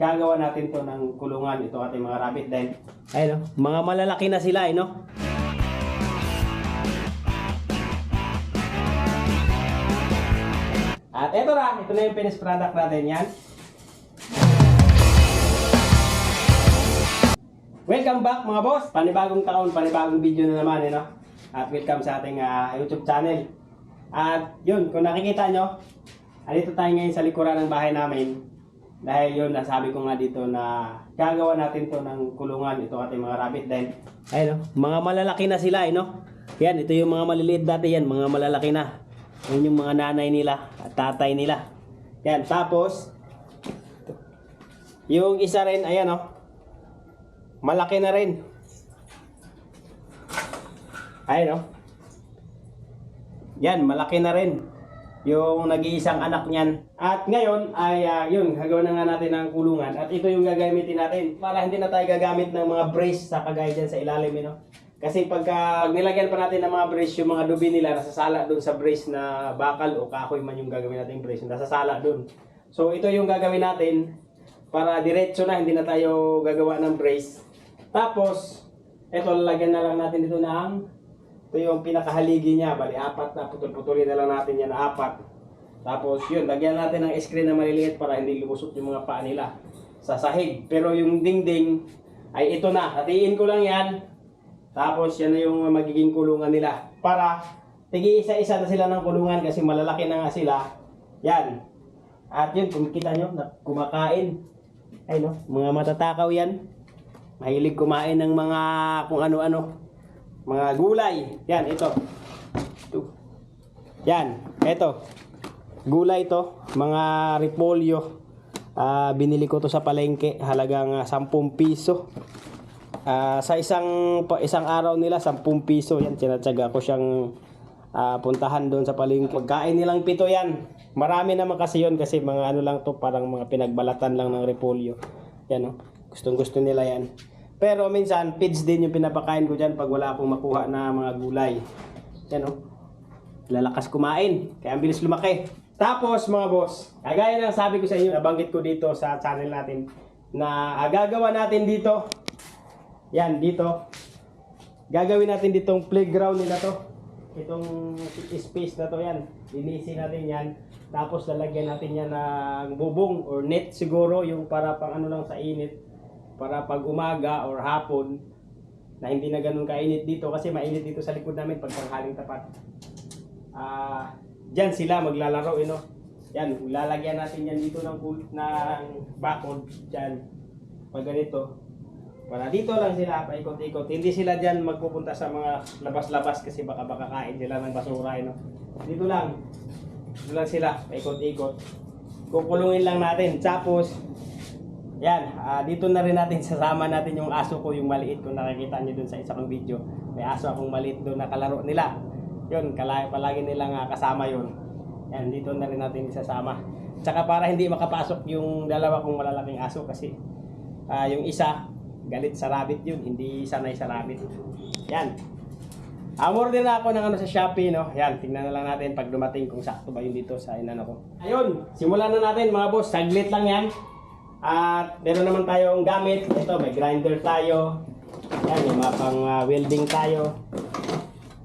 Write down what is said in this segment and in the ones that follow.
gagawa natin to ng kulungan ito ating mga rabbit dahil ayun oh, mga malalaki na sila eh no At eto na, ito na yung finished product natin yan. Welcome back mga boss! Panibagong taon, panibagong video na naman eh no? At welcome sa ating ah, YouTube channel. At yun, kung nakikita nyo, andito tayo ngayon sa likuran ng bahay namin. Dahil yun, nasabi ko nga dito na gagawa natin to ng kulungan ito ating mga rabbit dahil ayun, no? mga malalaki na sila eh, no? Yan, ito yung mga maliliit dati yan, mga malalaki na. Yan yung mga nanay nila at tatay nila. Yan, tapos yung isa rin, ayan no? Malaki na rin. Ayun no? Yan, malaki na rin yung nag-iisang anak niyan. At ngayon ay ah, yun, gagawin na nga natin ng kulungan. At ito yung gagamitin natin para hindi na tayo gagamit ng mga brace sa kagaya dyan sa ilalim. You know? Kasi pagka pag nilagyan pa natin ng mga brace, yung mga dubi nila nasasala doon sa brace na bakal o kahoy man yung gagawin natin brace, nasasala doon. So ito yung gagawin natin para diretso na, hindi na tayo gagawa ng brace. Tapos, ito lalagyan na lang natin dito ng ito yung pinakahaligi niya, bali apat na putol-putulin na lang natin yan na apat. Tapos yun, lagyan natin ng screen na maliliit para hindi lumusot yung mga paa nila sa sahig. Pero yung dingding ay ito na, hatiin ko lang yan. Tapos yan na yung magiging kulungan nila. Para tigi isa-isa na sila ng kulungan kasi malalaki na nga sila. Yan. At yun, kung kita nyo, kumakain. Ay no, mga matatakaw yan. Mahilig kumain ng mga kung ano-ano mga gulay. Yan, ito. Ito. Yan, ito. Gulay to, mga repolyo. Ah, binili ko to sa palengke, halagang ah, 10 piso. Ah, sa isang isang araw nila 10 piso. Yan, tinatsaga ko siyang ah, puntahan doon sa palengke. Pagkain nilang pito yan. Marami naman kasi yon kasi mga ano lang to, parang mga pinagbalatan lang ng repolyo. Yan, oh. Gustong gusto nila yan. Pero minsan, feeds din yung pinapakain ko dyan pag wala akong makuha na mga gulay. Yan o. Lalakas kumain. Kaya ang bilis lumaki. Tapos mga boss, kagaya ng sabi ko sa inyo, nabanggit ko dito sa channel natin, na ah, gagawa natin dito, yan, dito, gagawin natin ditong playground nila to. Itong space na to yan. Linisin natin yan. Tapos lalagyan natin yan ng bubong or net siguro, yung para pang ano lang sa init para pag umaga or hapon na hindi na ganun kainit dito kasi mainit dito sa likod namin pag tanghaling tapat. Ah, diyan sila maglalaro, you know. Yan, lalagyan natin yan dito ng ng bakod diyan. Pag ganito. Para dito lang sila paikot-ikot. Hindi sila diyan magpupunta sa mga labas-labas kasi baka baka kain sila ng basura, you know. Dito lang. Dito lang sila paikot-ikot. Kukulungin lang natin. Tapos yan, ah, dito na rin natin sasama natin yung aso ko, yung maliit kung nakikita nyo dun sa isa kong video. May aso akong maliit doon na kalaro nila. Yun, kala, palagi nilang ah, kasama yun. Yan, dito na rin natin isasama. Tsaka para hindi makapasok yung dalawa kong malalaking aso kasi ah, yung isa, galit sa rabbit yun, hindi sanay sa rabbit. Yan. Amor din ako ng ano sa Shopee, no? Yan, tingnan na lang natin pag dumating kung sakto ba yun dito sa inano ko. Ayun, simulan na natin mga boss. Saglit lang yan. At meron naman tayong gamit. Ito, may grinder tayo. Yan, may mga pang ah, welding tayo.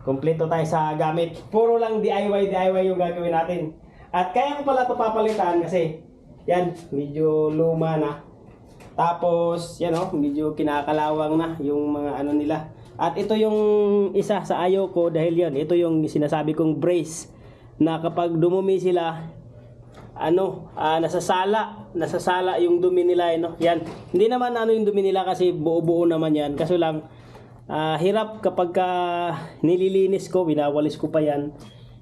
Kompleto tayo sa gamit. Puro lang DIY, DIY yung gagawin natin. At kaya ko pala ito papalitan kasi yan, medyo luma na. Tapos, yan o, medyo kinakalawang na yung mga ano nila. At ito yung isa sa ayaw ko dahil yan, ito yung sinasabi kong brace na kapag dumumi sila, ano, ah, nasasala, nasasala yung dumi nila, eh, no? Yan. Hindi naman ano yung dumi nila kasi buo-buo naman yan. Kaso lang, ah, hirap kapag ka nililinis ko, winawalis ko pa yan.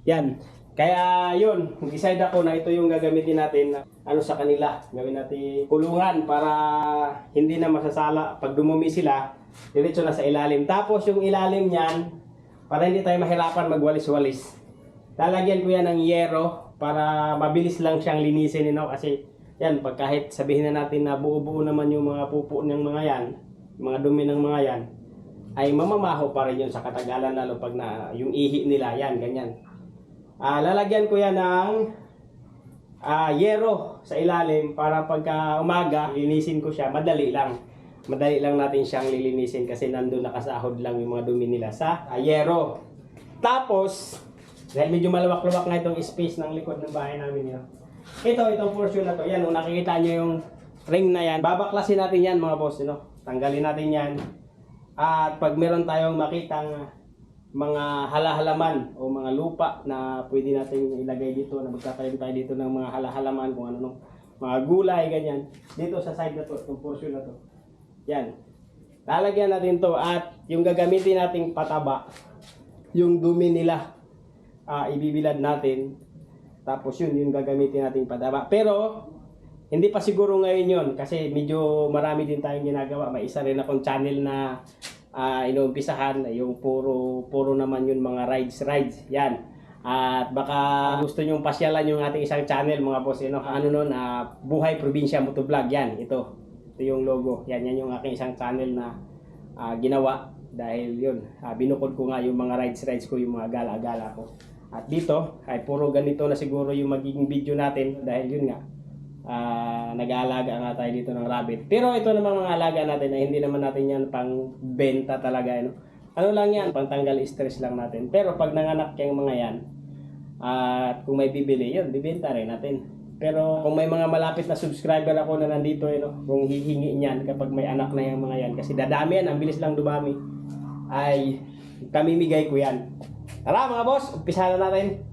Yan. Kaya yun, decide ako na ito yung gagamitin natin na ano sa kanila. Gawin natin kulungan para hindi na masasala. Pag dumumi sila, diretso na sa ilalim. Tapos yung ilalim niyan, para hindi tayo mahirapan magwalis-walis. Lalagyan ko yan ng yero para mabilis lang siyang linisin no? kasi yan, pag kahit sabihin na natin na buo-buo naman yung mga pupo ng mga yan, mga dumi ng mga yan, ay mamamaho pa rin yun sa katagalan lalo pag na yung ihi nila, yan, ganyan. Ah, lalagyan ko yan ng ah, yero sa ilalim para pagka umaga, linisin ko siya, madali lang. Madali lang natin siyang lilinisin kasi nandun nakasahod lang yung mga dumi nila sa ah, yero. Tapos, dahil medyo malawak-lawak na itong space ng likod ng bahay namin yun. Ito, itong portion na to. Yan, kung nakikita nyo yung ring na yan, babaklasin natin yan mga boss. You? Tanggalin natin yan. At pag meron tayong makitang mga halahalaman o mga lupa na pwede natin ilagay dito, na magkakaroon tayo dito ng mga halahalaman, kung ano nung mga gulay, ganyan. Dito sa side na to, itong portion na to. Yan. Lalagyan natin to at yung gagamitin nating pataba, yung dumi nila, ah ibibilad natin. Tapos yun, yung gagamitin nating pataba. Pero, hindi pa siguro ngayon yon kasi medyo marami din tayong ginagawa. May isa rin akong channel na uh, inuumpisahan, yung puro, puro naman yun mga rides, rides. Yan. At baka gusto nyong pasyalan yung ating isang channel mga boss. You know, ano nun, ah, Buhay Probinsya Motovlog. Yan, ito. Ito yung logo. Yan, yan yung aking isang channel na ah, ginawa. Dahil yun, ah, binukod ko nga yung mga rides, rides ko, yung mga gala-gala ko. At dito, ay puro ganito na siguro yung magiging video natin. Dahil yun nga, ah, nag-aalaga nga tayo dito ng rabbit. Pero ito namang mga alaga natin ay hindi naman natin yan pang benta talaga. Ano, ano lang yan, pang tanggal stress lang natin. Pero pag nanganak yung mga yan, at kung may bibili, yun, bibenta rin natin. Pero kung may mga malapit na subscriber ako na nandito, you know, kung hihingi niyan kapag may anak na yung mga yan, kasi dadami yan, ang bilis lang dumami, ay kamimigay ko yan. Tara mga boss, umpisa na natin.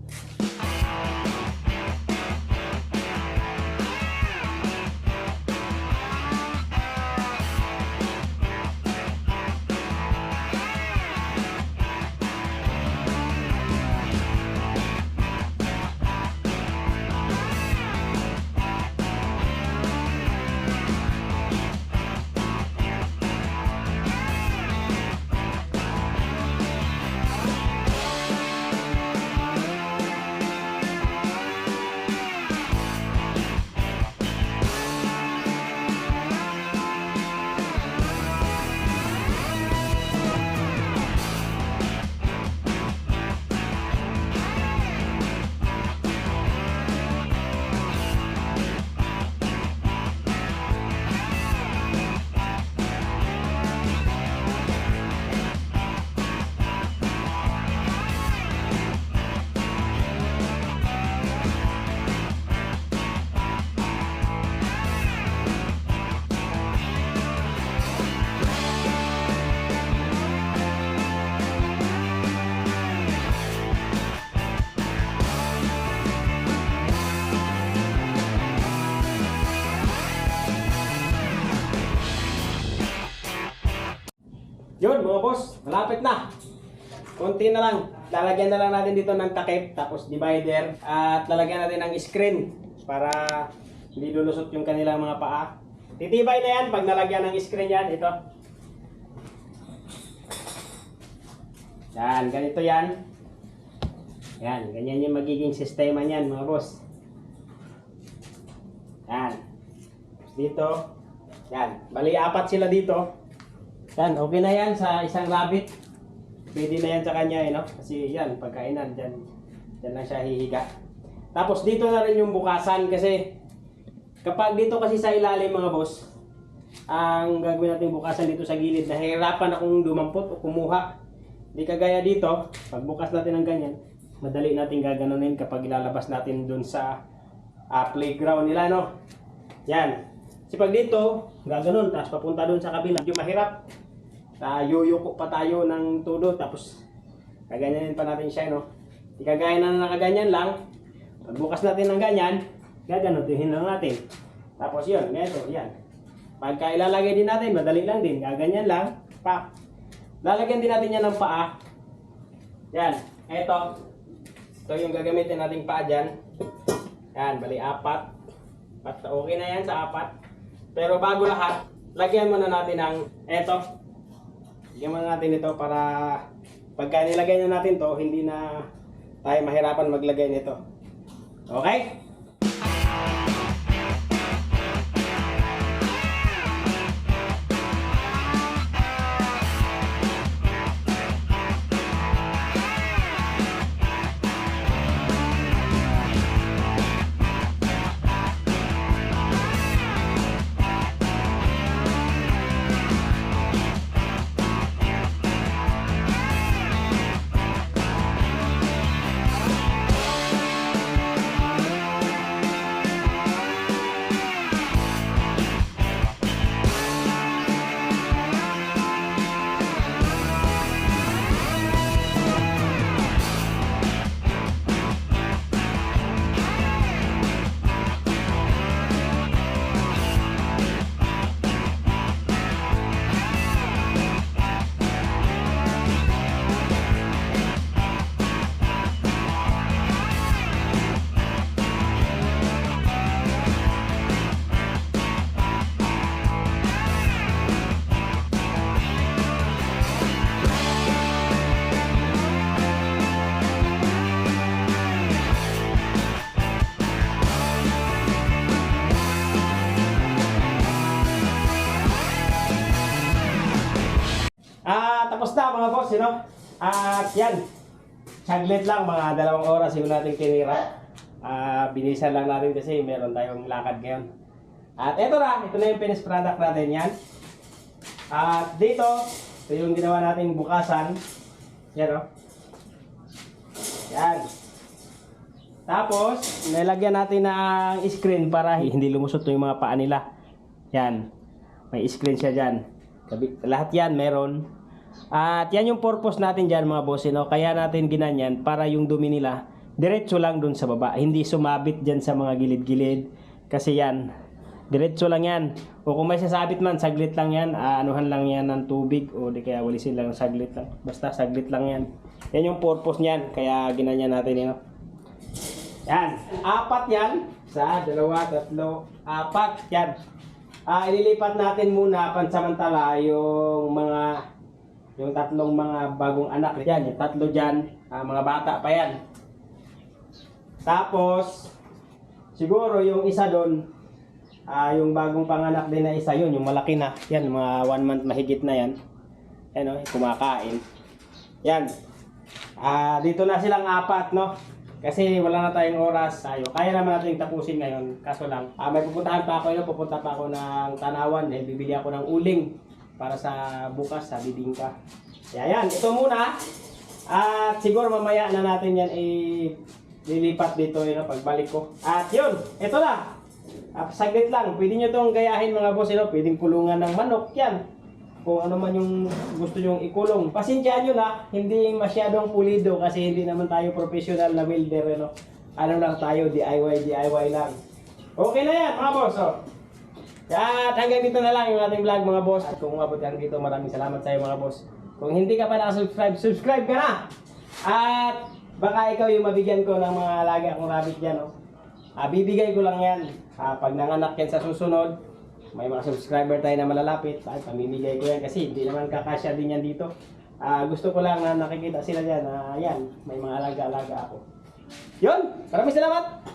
Yun mga boss, malapit na. Konti na lang. Lalagyan na lang natin dito ng takip, tapos divider, at lalagyan natin ng screen para hindi lulusot yung kanilang mga paa. Titibay na yan pag nalagyan ng screen yan. Ito. Yan, ganito yan. Yan, ganyan yung magiging sistema niyan mga boss. Yan. Dito. Yan. Bali, apat sila dito. Yan, okay na yan sa isang rabbit. Pwede na yan sa kanya, eh, no? Kasi yan, pagkainan, dyan, dyan lang siya hihiga. Tapos dito na rin yung bukasan kasi kapag dito kasi sa ilalim mga boss, ang gagawin natin bukasan dito sa gilid, nahihirapan akong dumampot o kumuha. Hindi kagaya dito, pag bukas natin ng ganyan, madali natin gaganunin kapag ilalabas natin dun sa ah, playground nila, no? Yan. Kasi pag dito, gaganon, tapos papunta dun sa kabila, medyo mahirap. Uh, yuyuko pa tayo ng tulo, tapos kaganyanin pa natin siya, no? Di kagaya na nakaganyan lang, pagbukas natin ng ganyan, gaganutin lang natin. Tapos yun, ganito, yan. Pagka ilalagay din natin, madali lang din, gaganyan lang, pa. Lalagyan din natin yan ng paa. Yan, eto. Ito yung gagamitin nating paa dyan. Yan, bali apat. At okay na yan sa apat. Pero bago lahat, lagyan muna natin ng eto. Muna natin ito para pagka nilagay na natin to, hindi na tayo mahirapan maglagay nito. Okay? Know? At yan, saglit lang, mga dalawang oras yung natin tinira. Ah, binisan lang natin kasi meron tayong lakad ngayon. At eto na, ito na yung finished product natin yan. At dito, ito yung ginawa nating bukasan. Yan o. Yan. Tapos, nilagyan natin ng screen para hindi lumusot yung mga paa nila. Yan. May screen siya dyan. Lahat yan meron. At yan yung purpose natin dyan mga boss. No? Kaya natin ginanyan para yung dumi nila diretso lang dun sa baba. Hindi sumabit dyan sa mga gilid-gilid. Kasi yan, diretso lang yan. O kung may sasabit man, saglit lang yan. Aanuhan lang yan ng tubig. O di kaya walisin lang saglit lang. Basta saglit lang yan. Yan yung purpose niyan. Kaya ginanyan natin yun. Yan. Apat yan. Isa, dalawa, tatlo, apat. Yan. Ah, ililipat natin muna pansamantala yung mga yung tatlong mga bagong anak yan, yung tatlo diyan, mga bata pa yan. Tapos siguro yung isa doon ah yung bagong panganak din na isa yun, yung malaki na. Yan, mga one month mahigit na yan. Yan, oh, kumakain. Yan. Ah, dito na silang apat, no? Kasi wala na tayong oras tayo. Kaya naman natin tapusin ngayon. Kaso lang, ah, may pupuntahan pa ako yun. Pupunta pa ako ng Tanawan. Dahil bibili ako ng uling para sa bukas sa bibingka. Kaya yan, ito muna. At siguro mamaya na natin yan i lilipat dito yun, pagbalik ko. At yun, ito na. Ah, saglit lang, pwede nyo itong gayahin mga boss, yun, pwedeng kulungan ng manok yan. Kung ano man yung gusto nyong ikulong. Pasensyaan nyo na, hindi masyadong pulido kasi hindi naman tayo professional na welder. Ano, ano lang tayo, DIY, DIY lang. Okay na yan mga boss. Oh. At hanggang dito na lang yung ating vlog mga boss. At kung umabot hanggang dito, maraming salamat sa iyo mga boss. Kung hindi ka pa nakasubscribe, subscribe ka na! At baka ikaw yung mabigyan ko ng mga alaga akong rabbit dyan. Oh. Ah, bibigay ko lang yan. Ah, pag nanganak yan sa susunod, may mga subscriber tayo na malalapit. Ay, pamimigay ko yan kasi hindi naman kakasya din yan dito. Ah, gusto ko lang na nakikita sila dyan. Ah, yan, may mga alaga-alaga ako. Yun! Maraming salamat!